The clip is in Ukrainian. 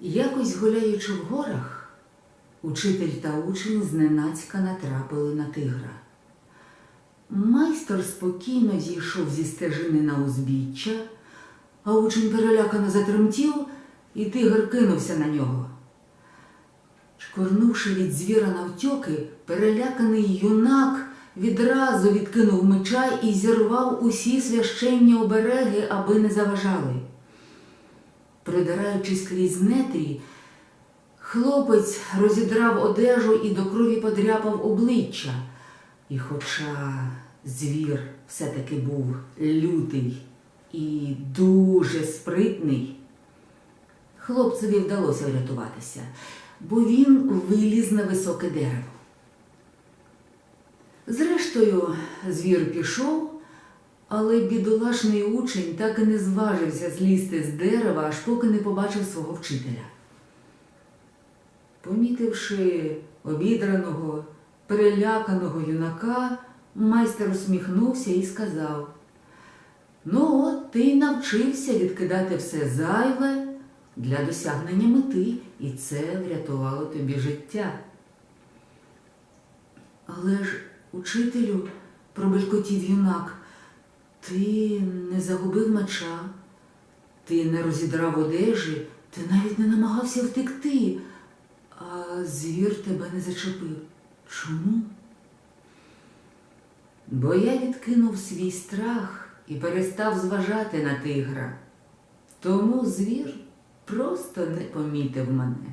Якось гуляючи в горах, учитель та учень зненацька натрапили на тигра. Майстер спокійно зійшов зі стежини на узбіччя, а учень перелякано затремтів, і тигр кинувся на нього. Шкорнувши від звіра навтьоки, переляканий юнак відразу відкинув меча і зірвав усі священні обереги, аби не заважали. Придираючись крізь нетрі, хлопець розідрав одежу і до крові подряпав обличчя. І хоча звір все-таки був лютий і дуже спритний, хлопцеві вдалося врятуватися, бо він виліз на високе дерево. Зрештою, звір пішов, але бідолашний учень так і не зважився злізти з дерева, аж поки не побачив свого вчителя. Помітивши обідраного, переляканого юнака, майстер усміхнувся і сказав: Ну, от ти навчився відкидати все зайве для досягнення мети, і це врятувало тобі життя. Але ж, учителю, пробелькотів юнак, ти не загубив меча, ти не розідрав одежі, ти навіть не намагався втекти, а звір тебе не зачепив. Чому? Бо я відкинув свій страх і перестав зважати на тигра. Тому звір просто не помітив мене.